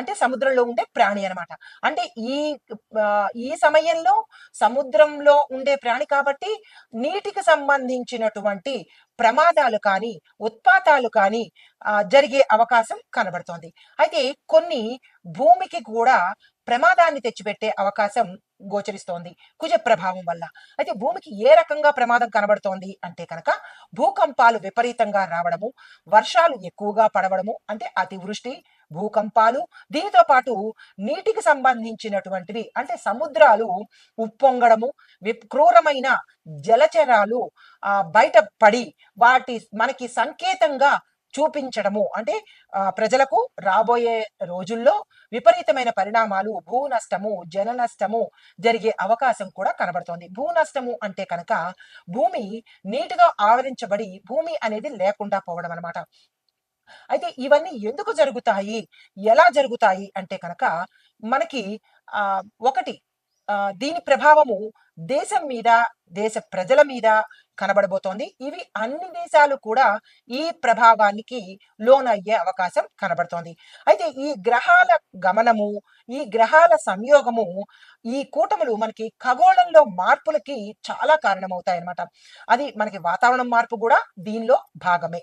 అంటే సముద్రంలో ఉండే ప్రాణి అన్నమాట. అంటే ఈ ఈ సమయంలో సముద్రంలో ఉండే ప్రాణి కాబట్టి నీటికి సంబంధించినటువంటి ప్రమాదాలు కానీ ఉత్పాతాలు కానీ జరిగే అవకాశం కనబడుతోంది. అయితే కొన్ని భూమికి కూడా ప్రమాదాన్ని తెచ్చిపెట్టే అవకాశం గోచరిస్తోంది కుజ ప్రభావం వల్ల. అయితే భూమికి ఏ రకంగా ప్రమాదం కనబడుతోంది అంటే కనుక భూకంపాలు విపరీతంగా రావడము వర్షాలు ఎక్కువగా పడవడము అంటే అతివృష్టి భూకంపాలు దీనితో పాటు నీటికి సంబంధించినటువంటివి అంటే సముద్రాలు ఉప్పొంగడము క్రూరమైన జలచరాలు ఆ బయట పడి వాటి మనకి సంకేతంగా చూపించడము. అంటే ప్రజలకు రాబోయే రోజుల్లో విపరీతమైన పరిణామాలు భూ నష్టము జన నష్టము జరిగే అవకాశం కూడా కనబడుతోంది. భూ నష్టము అంటే కనుక భూమి నీటితో ఆవరించబడి భూమి అనేది లేకుండా పోవడం అన్నమాట అయితే ఇవన్నీ ఎందుకు జరుగుతాయి? ఎలా జరుగుతాయి? అంటే కనుక మనకి ఆ ఒకటి దీని ప్రభావము దేశం మీద దేశ ప్రజల మీద కనబడబోతోంది. ఇవి అన్ని దేశాలు కూడా ఈ ప్రభావానికి లోనయ్యే అవకాశం కనబడుతోంది. అయితే ఈ గ్రహాల గమనము ఈ గ్రహాల సంయోగము ఈ కూటములు మనకి ఖగోళంలో మార్పులకి చాలా కారణమవుతాయి అన్నమాట అది మనకి వాతావరణం మార్పు కూడా దీనిలో భాగమే.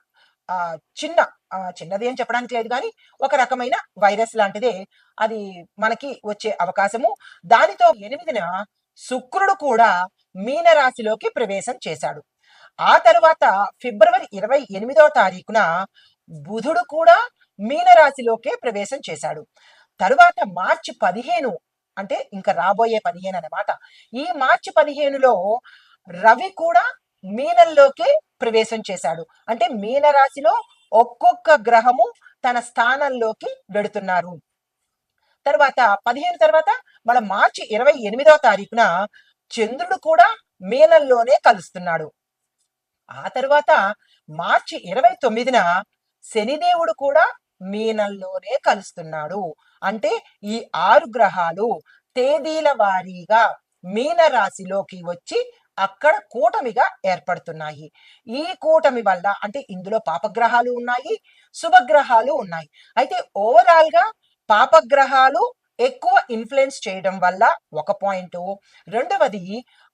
ఆ, చిన్న ఆ, చిన్నది అని చెప్పడానికి లేదు కానీ ఒక రకమైన వైరస్ లాంటిదే. అది మనకి వచ్చే అవకాశము. దానితో ఎనిమిదిన శుక్రుడు కూడా మీనరాశిలోకి ప్రవేశం చేశాడు. ఆ తరువాత ఫిబ్రవరి ఇరవై ఎనిమిదవ తారీఖున బుధుడు కూడా మీనరాశిలోకే ప్రవేశం చేశాడు. తరువాత మార్చి పదిహేను అంటే ఇంకా రాబోయే పదిహేను అన్నమాట ఈ మార్చి పదిహేనులో రవి కూడా మీనంలోకి ప్రవేశం చేశాడు. అంటే మీనరాశిలో ఒక్కొక్క గ్రహము తన స్థానంలోకి వెడుతున్నారు. తర్వాత పదిహేను తర్వాత మన మార్చి ఇరవై ఎనిమిదవ తారీఖున చంద్రుడు కూడా మీనంలోనే కలుస్తున్నాడు. ఆ తర్వాత మార్చి ఇరవై తొమ్మిదిన శనిదేవుడు కూడా మీనంలోనే కలుస్తున్నాడు. అంటే ఈ ఆరు గ్రహాలు తేదీల వారీగా మీన రాశిలోకి వచ్చి అక్కడ కూటమిగా ఏర్పడుతున్నాయి. ఈ కూటమి వల్ల అంటే ఇందులో పాపగ్రహాలు ఉన్నాయి శుభగ్రహాలు ఉన్నాయి. అయితే ఓవరాల్గా పాపగ్రహాలు ఎక్కువ ఇన్ఫ్లుయెన్స్ చేయడం వల్ల ఒక పాయింట్ రెండవది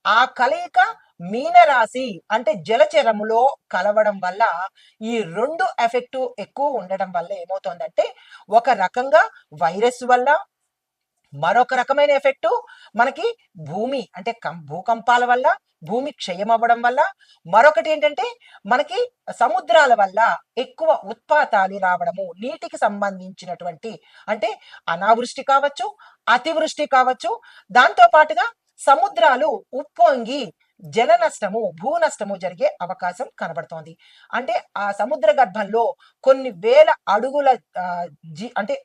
ఆ కలయిక మీనరాశి అంటే జలచరములో కలవడం వల్ల ఈ రెండు ఎఫెక్టు ఎక్కువ ఉండడం వల్ల ఏమవుతోందంటే ఒక రకంగా వైరస్ వల్ల మరొక రకమైన ఎఫెక్ట్ మనకి భూమి అంటే కం- భూకంపాల వల్ల భూమి క్షయం అవ్వడం వల్ల. మరొకటి ఏంటంటే మనకి సముద్రాల వల్ల ఎక్కువ ఉత్పాతాలు రావడము నీటికి సంబంధించినటువంటి అంటే అనావృష్టి కావచ్చు అతివృష్టి కావచ్చు. దాంతో పాటుగా సముద్రాలు ఉప్పొంగి జల నష్టము భూ నష్టము జరిగే అవకాశం కనబడుతోంది. అంటే ఆ సముద్ర గర్భంలో కొన్ని వేల అడుగుల జీ అంటే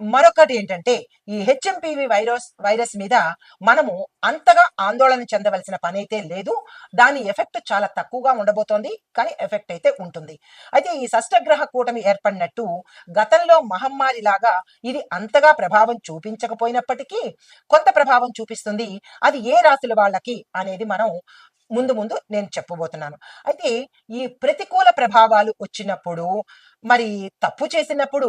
మరొకటి ఏంటంటే ఈ హెచ్ఎంపివి వైరస్ వైరస్ మీద మనము అంతగా ఆందోళన చెందవలసిన పని అయితే లేదు. దాని ఎఫెక్ట్ చాలా తక్కువగా ఉండబోతోంది కానీ ఎఫెక్ట్ అయితే ఉంటుంది. అయితే ఈ షష్టగ్రహ కూటమి ఏర్పడినట్టు గతంలో మహమ్మారి లాగా ఇది అంతగా ప్రభావం చూపించకపోయినప్పటికీ కొంత ప్రభావం చూపిస్తుంది. అది ఏ రాశుల వాళ్ళకి అనేది మనం ముందు ముందు నేను చెప్పబోతున్నాను. అయితే ఈ ప్రతికూల ప్రభావాలు వచ్చినప్పుడు మరి తప్పు చేసినప్పుడు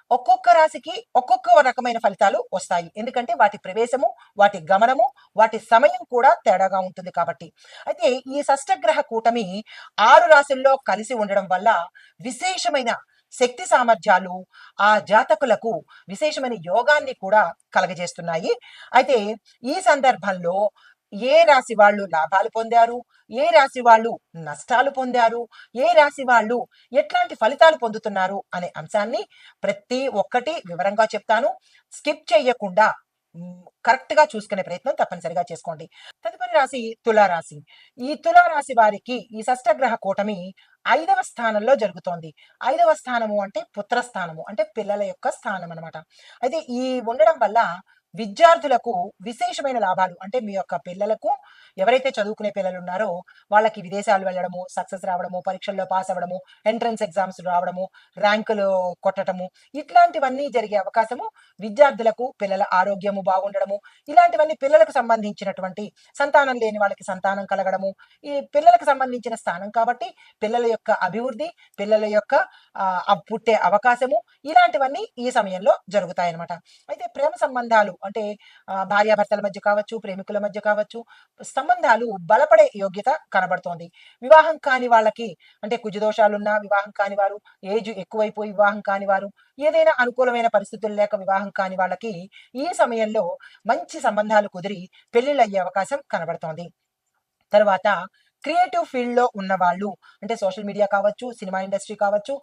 ఒక్కొక్క రాశికి ఒక్కొక్క రకమైన ఫలితాలు వస్తాయి. ఎందుకంటే వాటి ప్రవేశము వాటి గమనము వాటి సమయం కూడా తేడాగా ఉంటుంది కాబట్టి. అయితే ఈ షష్టగ్రహ కూటమి ఆరు రాశుల్లో కలిసి ఉండడం వల్ల విశేషమైన శక్తి సామర్థ్యాలు ఆ జాతకులకు విశేషమైన యోగాన్ని కూడా కలగజేస్తున్నాయి. అయితే ఈ సందర్భంలో ఏ రాశి వాళ్ళు లాభాలు పొందారు? ఏ రాశి వాళ్ళు నష్టాలు పొందారు? ఏ రాశి వాళ్ళు ఎట్లాంటి ఫలితాలు పొందుతున్నారు? అనే అంశాన్ని ప్రతి ఒక్కటి వివరంగా చెప్తాను. స్కిప్ చేయకుండా కరెక్ట్గా చూసుకునే ప్రయత్నం తప్పనిసరిగా చేసుకోండి. తదుపరి రాశి తులారాశి. ఈ తులారాశి వారికి ఈ షష్టగ్రహ కూటమి ఐదవ స్థానంలో జరుగుతోంది. ఐదవ స్థానము అంటే పుత్రస్థానము అంటే పిల్లల యొక్క స్థానం అన్నమాట అయితే ఈ ఉండడం వల్ల విద్యార్థులకు విశేషమైన లాభాలు. అంటే మీ యొక్క పిల్లలకు ఎవరైతే చదువుకునే పిల్లలు ఉన్నారో వాళ్ళకి విదేశాలు వెళ్ళడము సక్సెస్ రావడము పరీక్షల్లో పాస్ అవ్వడము ఎంట్రన్స్ ఎగ్జామ్స్ రావడము ర్యాంకులు కొట్టడము ఇట్లాంటివన్నీ జరిగే అవకాశము విద్యార్థులకు పిల్లల ఆరోగ్యము బాగుండడము ఇలాంటివన్నీ పిల్లలకు సంబంధించినటువంటి సంతానం లేని వాళ్ళకి సంతానం కలగడము ఈ పిల్లలకు సంబంధించిన స్థానం కాబట్టి పిల్లల యొక్క అభివృద్ధి పిల్లల యొక్క పుట్టే అవకాశము ఇలాంటివన్నీ ఈ సమయంలో జరుగుతాయి అన్నమాట అయితే ప్రేమ సంబంధాలు అంటే భార్యాభర్తల మధ్య కావచ్చు ప్రేమికుల మధ్య కావచ్చు సంబంధాలు బలపడే యోగ్యత కనబడుతోంది. వివాహం కాని వాళ్ళకి అంటే కుజదోషాలున్నా వివాహం కాని వారు ఏజ్ ఎక్కువైపోయి వివాహం కాని వారు ఏదైనా అనుకూలమైన పరిస్థితులు లేక వివాహం కాని వాళ్ళకి ఈ సమయంలో మంచి సంబంధాలు కుదిరి పెళ్ళిళ్ళు అయ్యే అవకాశం కనబడుతోంది. తర్వాత క్రియేటివ్ ఫీల్డ్లో ఉన్నవాళ్ళు ఉన్న వాళ్ళు అంటే సోషల్ మీడియా కావచ్చు సినిమా ఇండస్ట్రీ కావచ్చు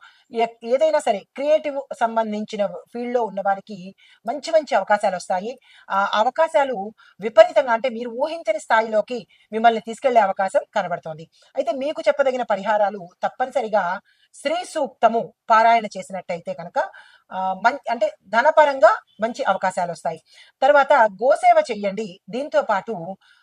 ఏదైనా సరే క్రియేటివ్ సంబంధించిన ఫీల్డ్లో ఉన్న వారికి మంచి మంచి అవకాశాలు వస్తాయి. ఆ అవకాశాలు విపరీతంగా అంటే మీరు ఊహించని స్థాయిలోకి మిమ్మల్ని తీసుకెళ్ళే అవకాశం కనబడుతోంది. అయితే మీకు చెప్పదగిన పరిహారాలు తప్పనిసరిగా శ్రీ సూక్తము పారాయణ చేసినట్టయితే కనుక ఆ, అంటే ధనపరంగా మంచి అవకాశాలు వస్తాయి. తర్వాత గోసేవ చెయ్యండి దీంతో పాటు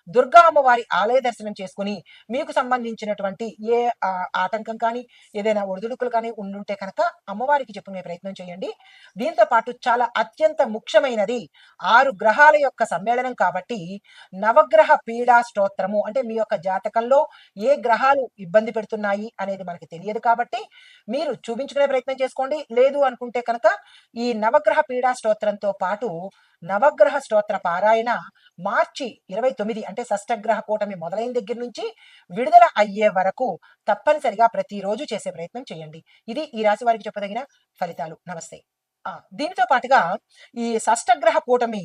దుర్గా అమ్మవారి ఆలయ దర్శనం చేసుకుని మీకు సంబంధించినటువంటి ఏ ఆ, ఆటంకం కానీ ఏదైనా ఒడిదుడుకులు కానీ ఉండుంటే కనుక అమ్మవారికి చెప్పుకునే ప్రయత్నం చేయండి. దీంతో పాటు చాలా అత్యంత ముఖ్యమైనది ఆరు గ్రహాల యొక్క సమ్మేళనం కాబట్టి నవగ్రహ పీడా స్తోత్రము అంటే మీ యొక్క జాతకంలో ఏ గ్రహాలు ఇబ్బంది పెడుతున్నాయి అనేది మనకి తెలియదు కాబట్టి మీరు చూపించుకునే ప్రయత్నం చేసుకోండి. లేదు అనుకుంటే కనుక ఈ నవగ్రహ పీడా స్తోత్రంతో పాటు నవగ్రహ స్తోత్ర పారాయణ మార్చి ఇరవై తొమ్మిది అంటే షష్టగ్రహ కూటమి మొదలైన దగ్గర నుంచి విడుదల అయ్యే వరకు తప్పనిసరిగా ప్రతిరోజు చేసే ప్రయత్నం చేయండి. ఇది ఈ రాశి వారికి చెప్పదగిన ఫలితాలు. నమస్తే. దీనితో పాటుగా ఈ షష్టగ్రహ కూటమి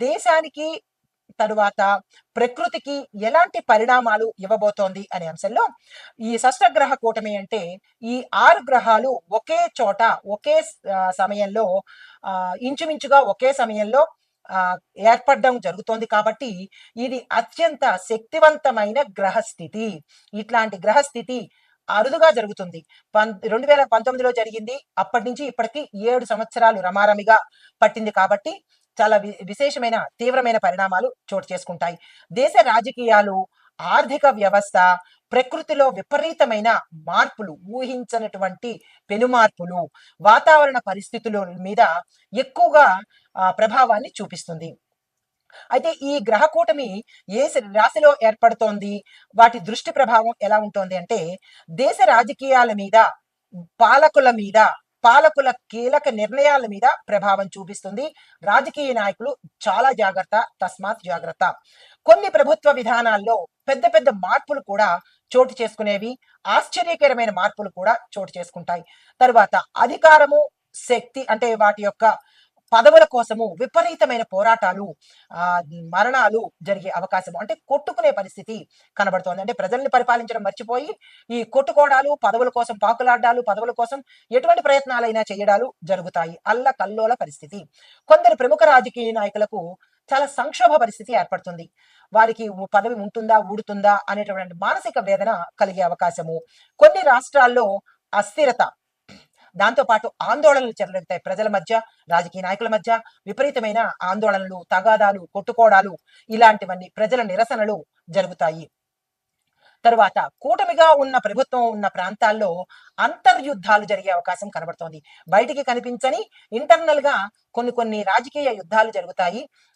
దేశానికి తరువాత ప్రకృతికి ఎలాంటి పరిణామాలు ఇవ్వబోతోంది అనే అంశంలో ఈ షష్టగ్రహ కూటమి అంటే ఈ ఆరు గ్రహాలు ఒకే చోట ఒకే సమయంలో ఆ, ఇంచుమించుగా ఒకే సమయంలో ఏర్పడడం జరుగుతోంది కాబట్టి ఇది అత్యంత శక్తివంతమైన గ్రహస్థితి. ఇట్లాంటి గ్రహస్థితి అరుదుగా జరుగుతుంది. పం రెండు వేల పంతొమ్మిదిలో జరిగింది. అప్పటి నుంచి ఇప్పటికి ఏడు సంవత్సరాలు రమారమిగా పట్టింది కాబట్టి చాలా వి- విశేషమైన తీవ్రమైన పరిణామాలు చోటు చేసుకుంటాయి. దేశ రాజకీయాలు ఆర్థిక వ్యవస్థ ప్రకృతిలో విపరీతమైన మార్పులు ఊహించనటువంటి పెనుమార్పులు వాతావరణ పరిస్థితుల మీద ఎక్కువగా ఆ, ప్రభావాన్ని చూపిస్తుంది. అయితే ఈ గ్రహ కూటమి ఏ రాశిలో ఏర్పడుతోంది? వాటి దృష్టి ప్రభావం ఎలా ఉంటుంది అంటే దేశ రాజకీయాల మీద పాలకుల మీద పాలకుల కీలక నిర్ణయాల మీద ప్రభావం చూపిస్తుంది. రాజకీయ నాయకులు చాలా జాగ్రత్త తస్మాత్ జాగ్రత్త. కొన్ని ప్రభుత్వ విధానాల్లో పెద్ద పెద్ద మార్పులు కూడా చోటు చేసుకునేవి ఆశ్చర్యకరమైన మార్పులు కూడా చోటు చేసుకుంటాయి. తర్వాత అధికారము శక్తి అంటే వాటి యొక్క పదవుల కోసము విపరీతమైన పోరాటాలు ఆ మరణాలు జరిగే అవకాశము అంటే కొట్టుకునే పరిస్థితి కనబడుతోంది. అంటే ప్రజల్ని పరిపాలించడం మర్చిపోయి ఈ కొట్టుకోవడాలు పదవుల కోసం పాకులాడ్డాలు పదవుల కోసం ఎటువంటి ప్రయత్నాలైనా చేయడాలు జరుగుతాయి. అల్ల కల్లోల పరిస్థితి. కొందరు ప్రముఖ రాజకీయ నాయకులకు చాలా సంక్షోభ పరిస్థితి ఏర్పడుతుంది. వారికి పదవి ఉంటుందా ఊడుతుందా అనేటువంటి మానసిక వేదన కలిగే అవకాశము. కొన్ని రాష్ట్రాల్లో అస్థిరత. దాంతో పాటు ఆందోళనలు చెలరెగుతాయి ప్రజల మధ్య రాజకీయ నాయకుల మధ్య. విపరీతమైన ఆందోళనలు తగాదాలు కొట్టుకోవడాలు ఇలాంటివన్నీ ప్రజల నిరసనలు జరుగుతాయి. తరువాత కూటమిగా ఉన్న ప్రభుత్వం ఉన్న ప్రాంతాల్లో అంతర్యుద్ధాలు జరిగే అవకాశం కనబడుతోంది. బయటికి కనిపించని ఇంటర్నల్గా కొన్ని కొన్ని రాజకీయ యుద్ధాలు జరుగుతాయి.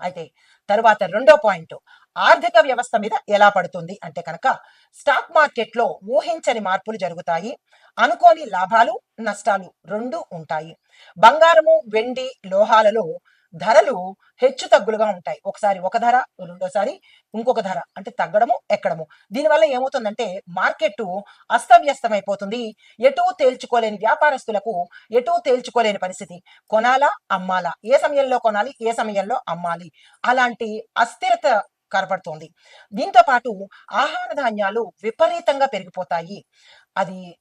అయితే తరువాత రెండో పాయింట్ ఆర్థిక వ్యవస్థ మీద ఎలా పడుతుంది అంటే కనుక స్టాక్ మార్కెట్లో ఊహించని మార్పులు జరుగుతాయి అనుకోని లాభాలు నష్టాలు రెండు ఉంటాయి. బంగారము వెండి లోహాలలో ధరలు హెచ్చు తగ్గులుగా ఉంటాయి. ఒకసారి ఒక ధర రెండోసారి ఇంకొక ధర. అంటే తగ్గడము ఎక్కడము. దీనివల్ల ఏమవుతుందంటే మార్కెట్ అస్తవ్యస్తమైపోతుంది. ఎటూ తేల్చుకోలేని వ్యాపారస్తులకు ఎటూ తేల్చుకోలేని పరిస్థితి. కొనాలా అమ్మాలా? ఏ సమయంలో కొనాలి ఏ సమయంలో అమ్మాలి? అలాంటి అస్థిరత కనపడుతోంది. దీంతో పాటు ఆహార ధాన్యాలు విపరీతంగా పెరిగిపోతాయి. అది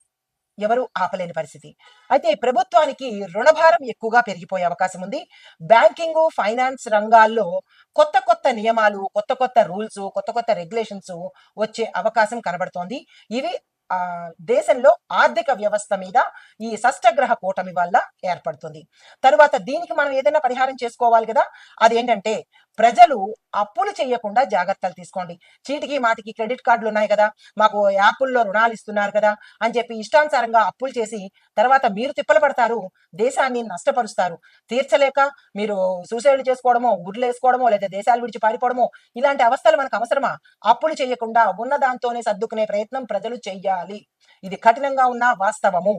ఎవరు ఆపలేని పరిస్థితి. అయితే ప్రభుత్వానికి రుణభారం ఎక్కువగా పెరిగిపోయే అవకాశం ఉంది. బ్యాంకింగ్ ఫైనాన్స్ రంగాల్లో కొత్త కొత్త నియమాలు కొత్త కొత్త రూల్స్ కొత్త కొత్త రెగ్యులేషన్స్ వచ్చే అవకాశం కనబడుతోంది. ఇవి ఆ దేశంలో ఆర్థిక వ్యవస్థ మీద ఈ షష్టగ్రహ కూటమి వల్ల ఏర్పడుతుంది. తరువాత దీనికి మనం ఏదైనా పరిహారం చేసుకోవాలి కదా? అదేంటంటే ప్రజలు అప్పులు చేయకుండా జాగ్రత్తలు తీసుకోండి. చీటికి మాటికి క్రెడిట్ కార్డులు ఉన్నాయి కదా మాకు యాప్ల్లో రుణాలు ఇస్తున్నారు కదా అని చెప్పి ఇష్టానుసారంగా అప్పులు చేసి తర్వాత మీరు తిప్పలు పడతారు దేశాన్ని నష్టపరుస్తారు. తీర్చలేక మీరు సూసైడ్ చేసుకోవడమో గుడ్లు వేసుకోవడమో లేదా దేశాలు విడిచి పారిపోవడమో ఇలాంటి అవస్థలు మనకు అవసరమా? అప్పులు చేయకుండా ఉన్న దాంతోనే సర్దుకునే ప్రయత్నం ప్రజలు చెయ్యాలి. ఇది కఠినంగా ఉన్న వాస్తవము.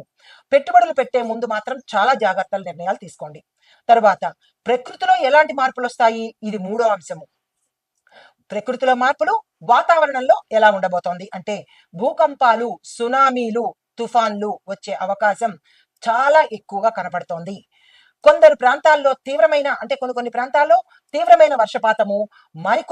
పెట్టుబడులు పెట్టే ముందు మాత్రం చాలా జాగ్రత్తలు నిర్ణయాలు తీసుకోండి. తర్వాత ప్రకృతిలో ఎలాంటి మార్పులు వస్తాయి? ఇది మూడో అంశము. ప్రకృతిలో మార్పులు వాతావరణంలో ఎలా ఉండబోతోంది? అంటే భూకంపాలు సునామీలు తుఫాన్లు వచ్చే అవకాశం చాలా ఎక్కువగా కనపడుతోంది కొందరు ప్రాంతాల్లో తీవ్రమైన అంటే కొన్ని కొన్ని ప్రాంతాల్లో తీవ్రమైన వర్షపాతము మరికొన్ని